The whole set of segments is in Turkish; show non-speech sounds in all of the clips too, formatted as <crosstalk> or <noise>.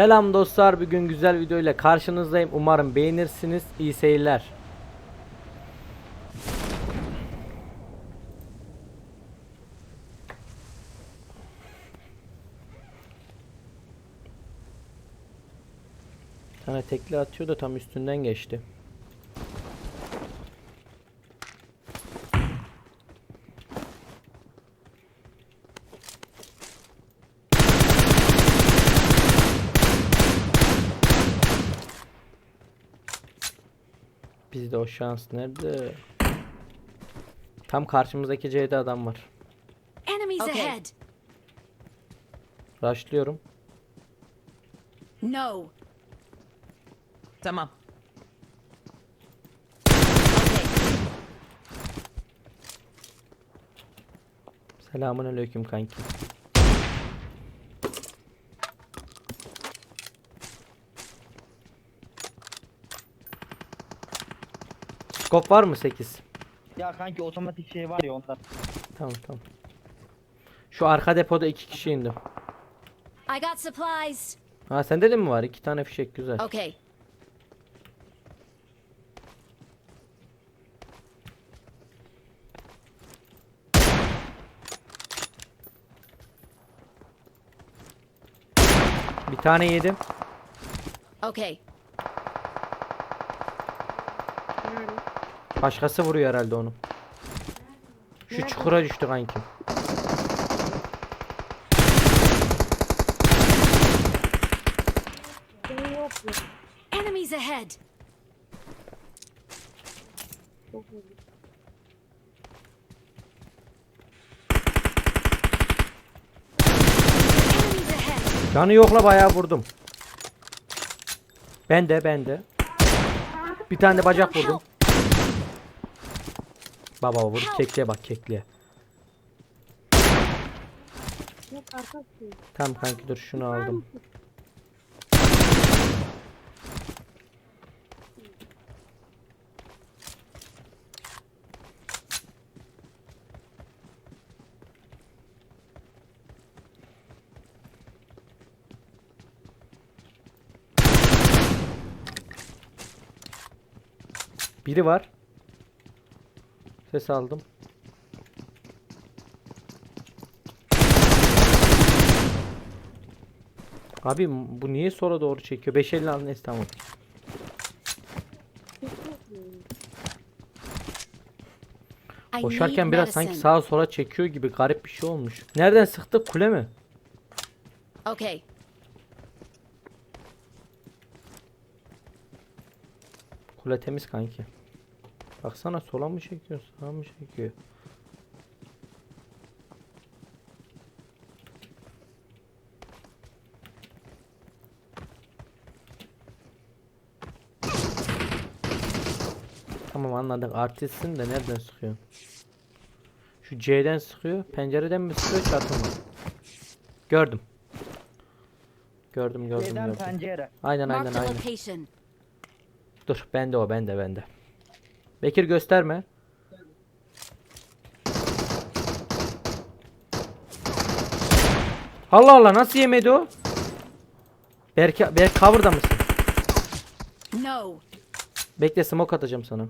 Selam dostlar. Bugün güzel video ile karşınızdayım. Umarım beğenirsiniz. İyi seyirler. Bir tane tekli atıyor da tam üstünden geçti. Bizde o şans nerede? Tam karşımızdaki C'de adam var. Enemies Okay. ahead. Rushlıyorum. No. Tamam. Selamun aleyküm kanki. Skop var mı 8? Ya kanki otomatik şey var ya ondan. Tamam tamam. Şu arka depoda iki kişi indi. I got supplies. Ha sende de mi var? İki tane fişek güzel. Okay. Bir tane yedim. Okay. Başkası vuruyor herhalde onu. Şu çukura düştü kanki. Enemies ahead. Enemies ahead. Canı yokla bayağı vurdum. Ben de ben de. Bir tane de bacak vurdum. Baba vur kekliğe bak kekliğe. Tamam kanki dur şunu aldım. Biri var. Ses aldım. Abi bu niye sonra doğru çekiyor? 550 al neyse tamam. Koşarken biraz sanki sağa sola çekiyor gibi garip bir şey olmuş. Nereden sıktı? Kule mi? Okay. Kule temiz kanki. Baksana sola mı çekiyor, sağa mı çekiyor? Tamam anladık. Artistsin de nereden sıkıyor? Şu C'den sıkıyor. Pencereden mi sıkıyor çatı mı? Gördüm. Gördüm gördüm gördüm. pencere. Aynen aynen Marked a aynen. location. Dur bende o bende bende. Bekir gösterme. Allah Allah nasıl yemedi o? Berk Berk cover'da mısın? No. Bekle smoke atacağım sana.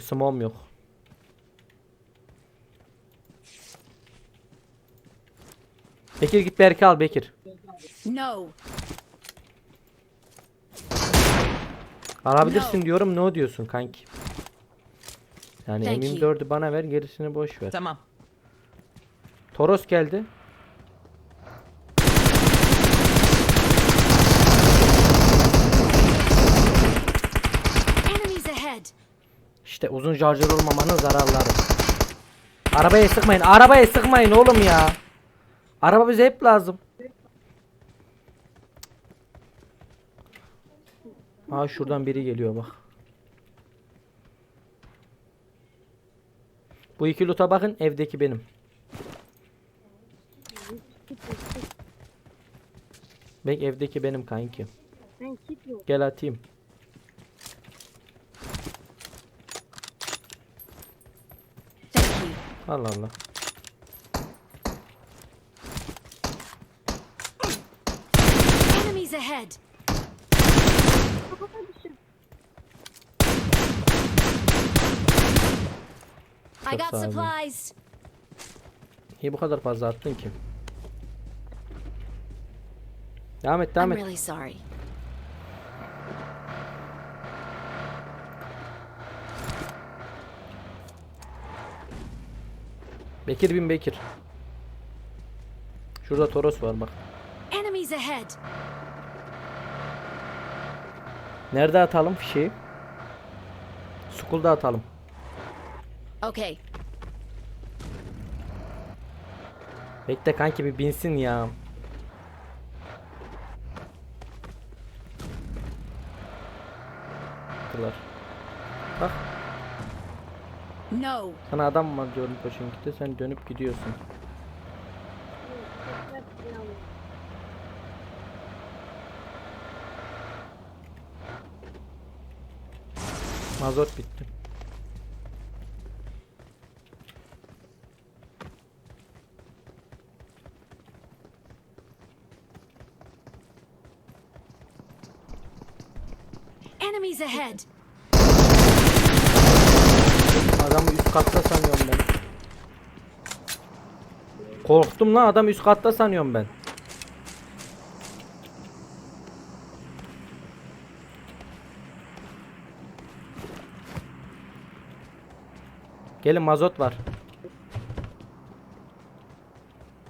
Smoke'um yok. Bekir git Berk'i al Bekir. No. Alabilirsin diyorum ne diyorsun kanki? Yani Thank you. M24'ü bana ver gerisini boş ver. Tamam. Toros geldi. Enemies ahead. İşte uzun şarjör olmamanın zararları. Arabaya sıkmayın. Arabaya sıkmayın oğlum ya. Araba bize hep lazım. Aa şuradan biri geliyor bak. Bu iki loot'a bakın evdeki benim. Bek evdeki benim kanki. Gel atayım. Allah Allah. ahead. I got sağ olun. supplies. Niye bu kadar fazla attın ki? Devam et devam I'm et. really sorry. Bekir bin Bekir. Şurada Toros var bak. Enemies ahead. Nerede atalım fişeği? School'da atalım. Okay. Bekle kanki bir binsin ya. Tılar. Bak No. sana adam var diyorum koşun gitti sen dönüp gidiyorsun. Mazot bitti. Enemies ahead. Adamı üst katta sanıyorum ben. Korktum lan adam üst katta sanıyorum ben. Gelin mazot var.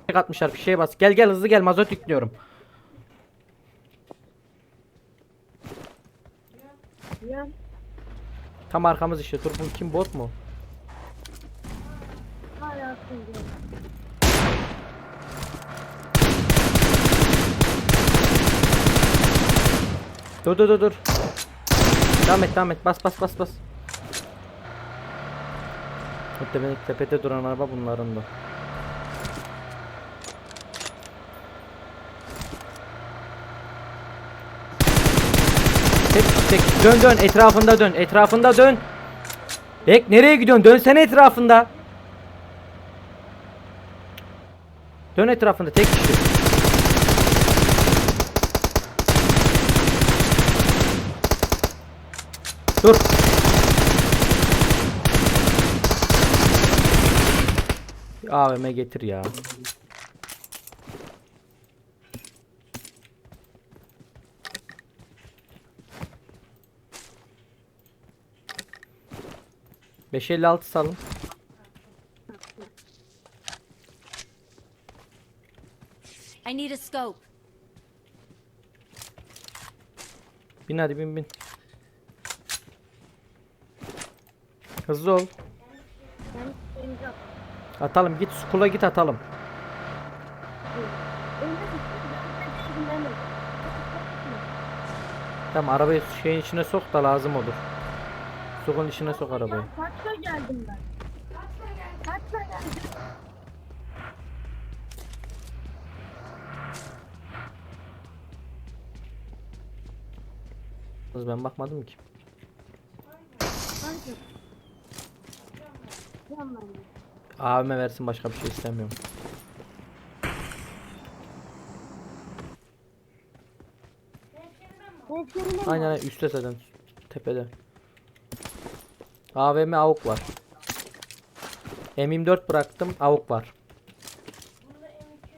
Fişek atmışlar fişeğe bas. Gel gel hızlı gel mazot yüklüyorum. Tam arkamız işte. Dur bu kim bot mu? Dur dur dur dur. Devam et devam et. Bas bas bas bas. Muhtemelen tepede duran araba bunların da. Tek tek dön dön etrafında dön etrafında dön. Bek nereye gidiyorsun? Dönsene etrafında. Dön etrafında tek kişi. Dur. AVM getir ya. Beş elli altı salın. I need a scope. Bin hadi bin bin. Hızlı ol. Atalım git skula git atalım. Tamam arabayı şeyin içine sok da lazım olur. Sokun içine sok arabayı. Kaçla geldim ben? Kaçla geldim? Kız ben bakmadım ki. Hadi. Tamam. AVM versin başka bir şey istemiyorum. Aynen aynen, üstte zaten tepede. AVM avuk var. M24 bıraktım avuk var.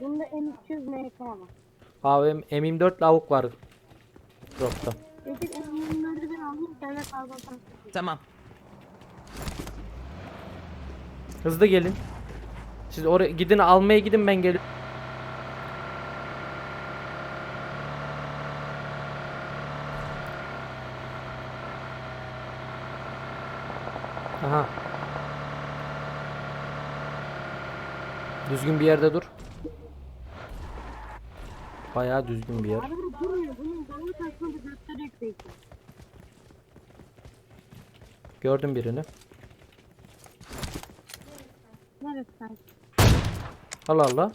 Bunda M200 MK var. AVM M24 ile avuk var. Dropta. Peki M24'ü ben alayım sen de fazla Tamam. Hızlı gelin. Siz oraya gidin almaya gidin ben geliyorum. Aha. Düzgün bir yerde dur. Bayağı düzgün bir yer. Araba durmuyor. Bunun dalı taşını bir göstererek bekle. Gördüm birini. Neresi sen? Allah Allah.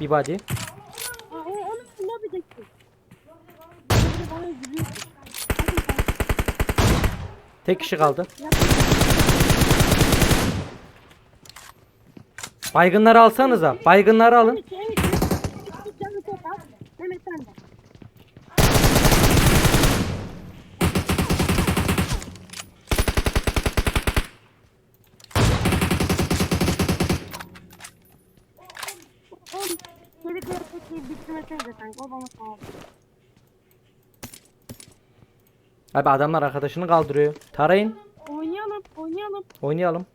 Bir body. Aa, o, onu bulabileceksin. Biri bana gülüyordu. Hadi sen. Tek kişi kaldı. Baygınları alsanıza. Baygınları alın. Evet, evet. Canı tek at. Hemen yardım etsenize kanka. O bana sağ ol. Abi adamlar arkadaşını kaldırıyor. Tarayın. Oynayalım. Oynayalım. Oynayalım.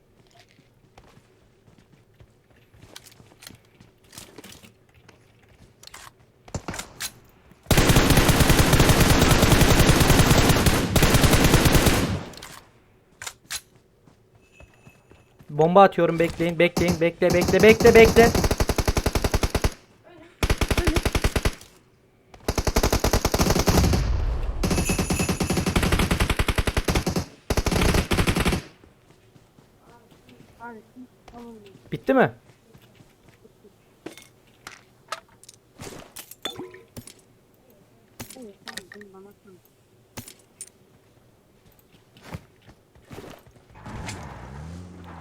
Bomba atıyorum bekleyin bekleyin bekle bekle bekle bekle. Abi. Tamam. Bitti mi?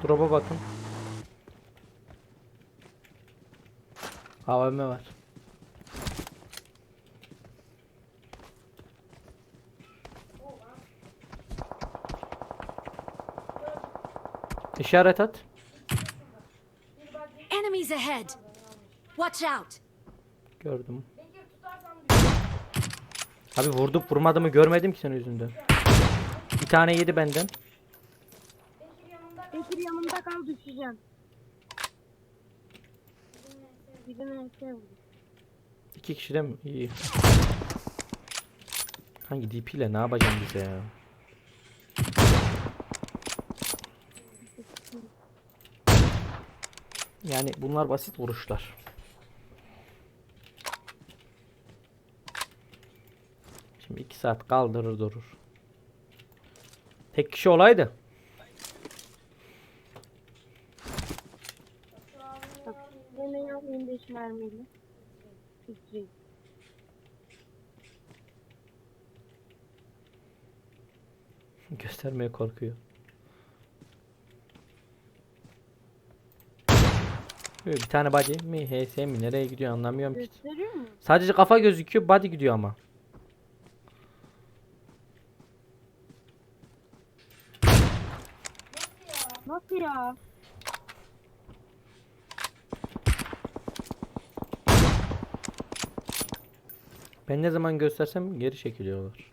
Drop'a bakın. AVM var. İşaret at. Ahead. Watch out. Gördüm. Abi vurduk vurmadığımı görmedim ki senin yüzünden. Bir tane yedi benden. Bekir yanımda kal düşeceğim. Birine şey vurdu. İki kişi de mi? İyi. Hangi DP ile ne yapacağım bize ya? Yani bunlar basit vuruşlar. Şimdi iki saat kaldırır durur. Tek kişi olaydı. Bak. Yemeği al 25 mermiyle. Fikri. Göstermeye korkuyor. Böyle Bir tane body mi HS mi nereye gidiyor anlamıyorum ki. Gösteriyor mu? Sadece kafa gözüküyor body gidiyor ama. Nasıl ya? Ben ne zaman göstersem geri çekiliyorlar.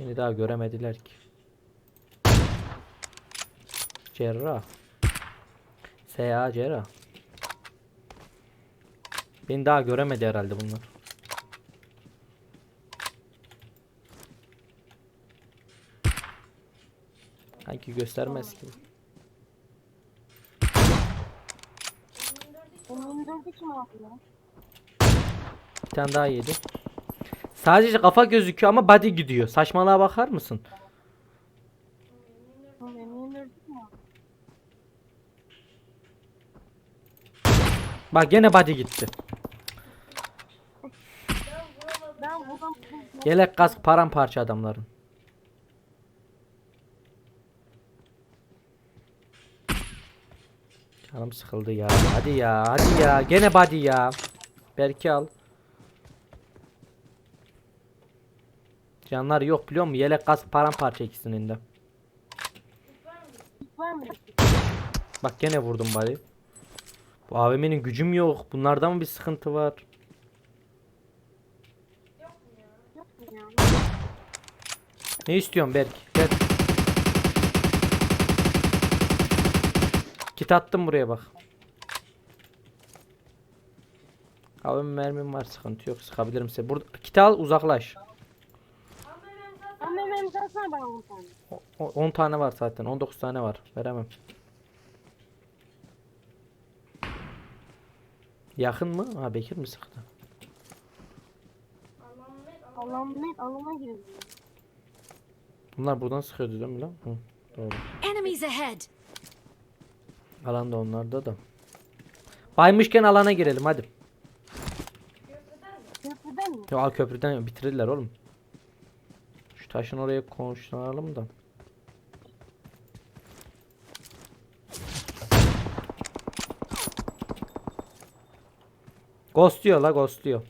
Beni daha göremediler ki. Cerrah. S.A. Cerrah. Beni daha göremedi herhalde bunlar. Sanki göstermez gibi. Onun 24'ü kim aldı ya? Bir tane daha yedi. Sadece kafa gözüküyor ama body gidiyor. Saçmalığa bakar mısın? Bak gene body gitti. Yelek kask paramparça adamların. Canım sıkıldı ya. Hadi ya, hadi ya. Gene body ya. Belki al. Canlar yok biliyor musun? Yelek kask paramparça ikisinin de. Bak gene vurdum body. Bu AVM'nin gücüm yok. Bunlarda mı bir sıkıntı var? Ne istiyorsun Berk? Gel. Kit attım buraya bak. Abi mermim var sıkıntı yok sıkabilirim size. Burada kit al uzaklaş. Anne benim kalsana bana 10 tane. O- o- 10 tane var zaten 19 tane var veremem. Yakın mı? Ha Bekir mi sıktı? Allah'ım net alana girdi. Bunlar buradan sıkıyordu değil mi lan? Hı, doğru. Enemies ahead. Alan da onlarda da. Baymışken alana girelim hadi. Köprüden mi? Ya al köprüden bitirirler oğlum. Şu taşın oraya konuşlanalım da. Ghostluyor la ghostluyor.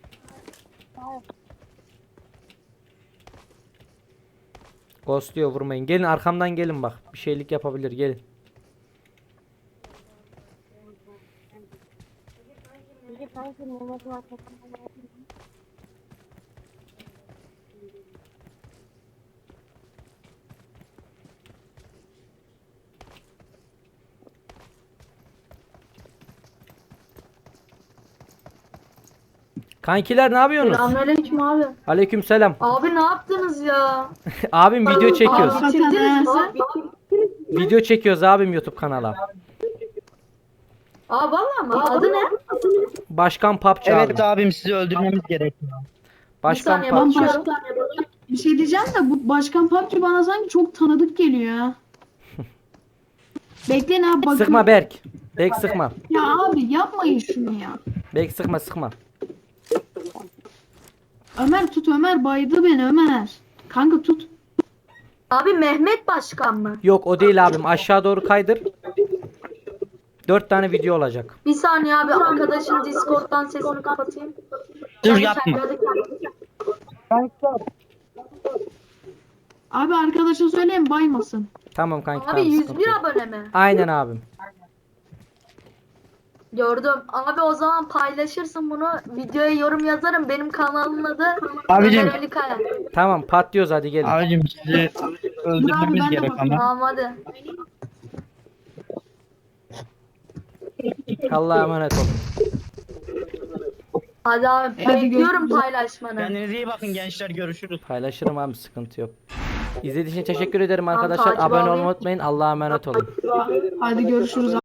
Ghostluyor vurmayın. Gelin arkamdan gelin bak. Bir şeylik yapabilir gelin. Kankiler ne yapıyorsunuz? Selamünaleyküm abi. Aleykümselam. Abi ne yaptınız ya? <laughs> Abim video çekiyoruz. Abi bitirdiniz mi? Abi, Video çekiyoruz abim YouTube kanala. Aa valla mı? Adı ne? Başkan PUBG Evet abi. abim sizi öldürmemiz gerekiyor. Bir Başkan saniye PUBG. bakıyorum. Bir şey diyeceğim de bu başkan PUBG bana sanki çok tanıdık geliyor <laughs> ha. Bekleyin abi bakın. Sıkma Berk. Berk sıkma. Ya abi yapmayın şunu ya. Berk sıkma sıkma. Ömer tut Ömer baydı beni Ömer. Kanka tut. Abi Mehmet Başkan mı? Yok o değil abim. Aşağı doğru kaydır. Dört tane video olacak. Bir saniye abi arkadaşın Discord'dan sesini kapatayım. Dur yapma. Abi arkadaşa söyleyin baymasın. Tamam kanki Abi tamam. 101 sıkıntı yok. abone mi? Aynen abim. Gördüm. Abi o zaman paylaşırsın bunu. Videoya yorum yazarım. Benim kanalımın adı Abicim. Ömer Ali Kaya. Tamam patlıyoruz hadi gelin. Abicim sizi öldürmemiz gerek ama. Tamam hadi. Allah'a emanet olun. Hadi abi. Bekliyorum paylaşmanı. Kendinize iyi bakın gençler görüşürüz. Paylaşırım abi sıkıntı yok. İzlediğiniz için teşekkür ederim arkadaşlar. takip Abone alayım. olmayı unutmayın. Allah'a emanet olun. Hadi görüşürüz.